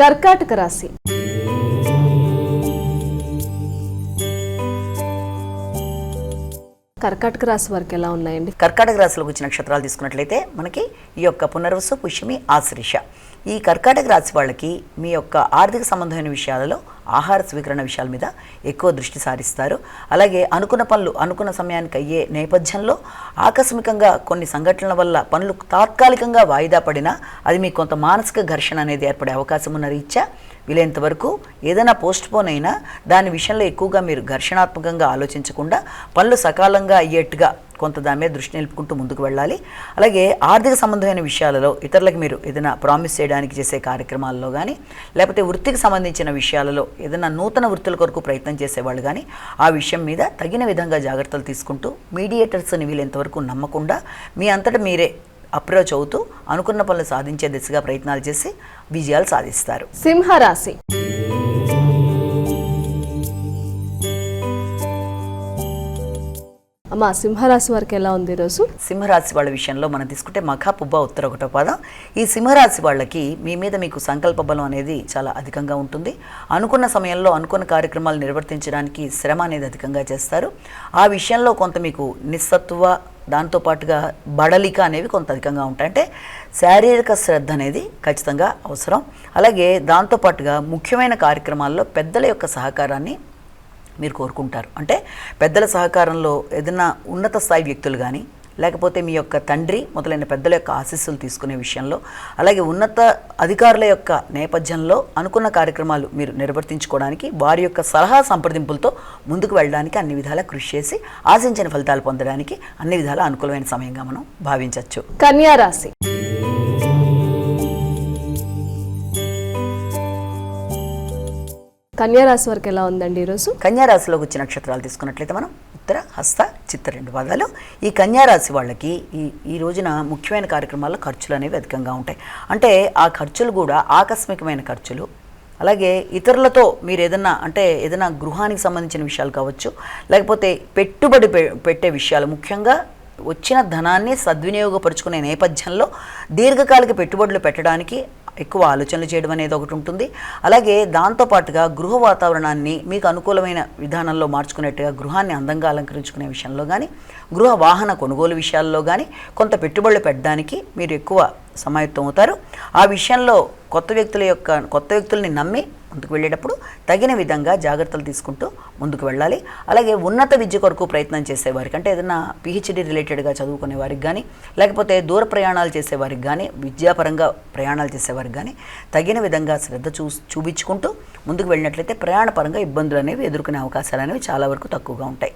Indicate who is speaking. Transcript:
Speaker 1: కర్కాటక రాశి. కర్కాటక రాశి వారికి ఎలా ఉన్నాయండి?
Speaker 2: కర్కాటక రాశిలోకి వచ్చిన నక్షత్రాలు తీసుకున్నట్లయితే మనకి ఈ యొక్క పునర్వసు పుష్యమి ఆశ్రిష. ఈ కర్కాటక రాశి వాళ్ళకి మీ యొక్క ఆర్థిక సంబంధమైన విషయాలలో ఆహార స్వీకరణ విషయాల మీద ఎక్కువ దృష్టి సారిస్తారు. అలాగే అనుకున్న పనులు అనుకున్న సమయానికి అయ్యే నేపథ్యంలో ఆకస్మికంగా కొన్ని సంఘటనల వల్ల పనులు తాత్కాలికంగా వాయిదా పడినా అది మీకు కొంత మానసిక ఘర్షణ అనేది ఏర్పడే అవకాశం ఉన్న రీత్యా వీలైనంత వరకు ఏదైనా పోస్ట్ పోన్ అయినా దాని విషయంలో ఎక్కువగా మీరు ఘర్షణాత్మకంగా ఆలోచించకుండా పనులు సకాలంగా అయ్యేట్టుగా కొంత దాని మీద దృష్టి నిలుపుకుంటూ ముందుకు వెళ్ళాలి. అలాగే ఆర్థిక సంబంధమైన విషయాలలో ఇతరులకు మీరు ఏదైనా ప్రామిస్ చేయడానికి చేసే కార్యక్రమాల్లో కానీ లేకపోతే వృత్తికి సంబంధించిన విషయాలలో ఏదైనా నూతన వృత్తుల కొరకు ప్రయత్నం చేసేవాళ్ళు కానీ ఆ విషయం మీద తగిన విధంగా జాగ్రత్తలు తీసుకుంటూ మీడియేటర్స్ని వీలైనంతవరకు నమ్మకుండా మీ అంతటా మీరే అప్రోచ్ అవుతూ అనుకున్న పనులు సాధించే దిశగా ప్రయత్నాలు చేసి విజయాలు సాధిస్తారు.
Speaker 1: సింహరాశి మా సింహరాశి వారికి ఎలా ఉంది ఈరోజు?
Speaker 2: సింహరాశి వాళ్ళ విషయంలో మనం తీసుకుంటే మఖ పుబ్బ ఉత్తర ఒకటో పాదం. ఈ సింహరాశి వాళ్ళకి మీ మీద మీకు సంకల్ప బలం అనేది చాలా అధికంగా ఉంటుంది. అనుకున్న సమయంలో అనుకున్న కార్యక్రమాలు నిర్వర్తించడానికి శ్రమ అనేది అధికంగా చేస్తారు. ఆ విషయంలో కొంత మీకు నిస్సత్వ దాంతోపాటుగా బడలిక అనేవి కొంత అధికంగా ఉంటాయి. అంటే శారీరక శ్రద్ధ అనేది ఖచ్చితంగా అవసరం. అలాగే దాంతోపాటుగా ముఖ్యమైన కార్యక్రమాల్లో పెద్దల యొక్క సహకారాన్ని మీరు కోరుకుంటారు. అంటే పెద్దల సహకారంలో ఏదైనా ఉన్నత స్థాయి వ్యక్తులు కానీ లేకపోతే మీ యొక్క తండ్రి మొదలైన పెద్దల యొక్క ఆశీస్సులు తీసుకునే విషయంలో అలాగే ఉన్నత అధికారుల యొక్క నేపథ్యంలో అనుకున్న కార్యక్రమాలు మీరు నిర్వర్తించుకోవడానికి వారి యొక్క సలహా సంప్రదింపులతో ముందుకు వెళ్ళడానికి అన్ని విధాలా కృషి చేసి ఆశించిన ఫలితాలు పొందడానికి అన్ని విధాలా అనుకూలమైన సమయంగా మనం భావించవచ్చు
Speaker 1: కన్యారాశి రాశి. కన్యారాశి వరకు ఎలా ఉందండి ఈరోజు?
Speaker 2: కన్యారాశిలోకి వచ్చిన నక్షత్రాలు తీసుకున్నట్లయితే మనం ఉత్తర హస్త చిత్త రెండు పదాలు ఈ కన్యారాశి వాళ్ళకి ఈ ఈ రోజున ముఖ్యమైన కార్యక్రమాల్లో ఖర్చులు అనేవి అధికంగా ఉంటాయి. అంటే ఆ ఖర్చులు కూడా ఆకస్మికమైన ఖర్చులు. అలాగే ఇతరులతో మీరు ఏదన్నా అంటే ఏదైనా గృహానికి సంబంధించిన విషయాలు కావచ్చు లేకపోతే పెట్టుబడి పె- పెట్టే విషయాలు. ముఖ్యంగా వచ్చిన ధనాన్ని సద్వినియోగపరుచుకునే నేపథ్యంలో దీర్ఘకాలిక పెట్టుబడులు పెట్టడానికి ఎక్కువ ఆలోచనలు చేయడం అనేది ఒకటి ఉంటుంది. అలాగే దాంతోపాటుగా గృహ వాతావరణాన్ని మీకు అనుకూలమైన విధానంలో మార్చుకునేట్టుగా గృహాన్ని అందంగా అలంకరించుకునే విషయంలో కానీ గృహ వాహన కొనుగోలు విషయాల్లో కానీ కొంత పెట్టుబడులు పెట్టడానికి మీరు ఎక్కువ సమాయత్తం అవుతారు. ఆ విషయంలో కొత్త వ్యక్తుల యొక్క కొత్త వ్యక్తుల్ని నమ్మి ముందుకు వెళ్ళేటప్పుడు తగిన విధంగా జాగ్రత్తలు తీసుకుంటూ ముందుకు వెళ్ళాలి. అలాగే ఉన్నత విద్య కొరకు ప్రయత్నం చేసేవారికి అంటే ఏదైనా పిహెచ్డి రిలేటెడ్గా చదువుకునే వారికి కానీ లేకపోతే దూర ప్రయాణాలు చేసేవారికి కానీ విద్యాపరంగా ప్రయాణాలు చేసేవారికి కానీ తగిన విధంగా శ్రద్ధ చూ చూపించుకుంటూ ముందుకు వెళ్ళినట్లయితే ప్రయాణపరంగా ఇబ్బందులు అనేవి ఎదుర్కొనే అవకాశాలు అనేవి చాలా వరకు తక్కువగా ఉంటాయి.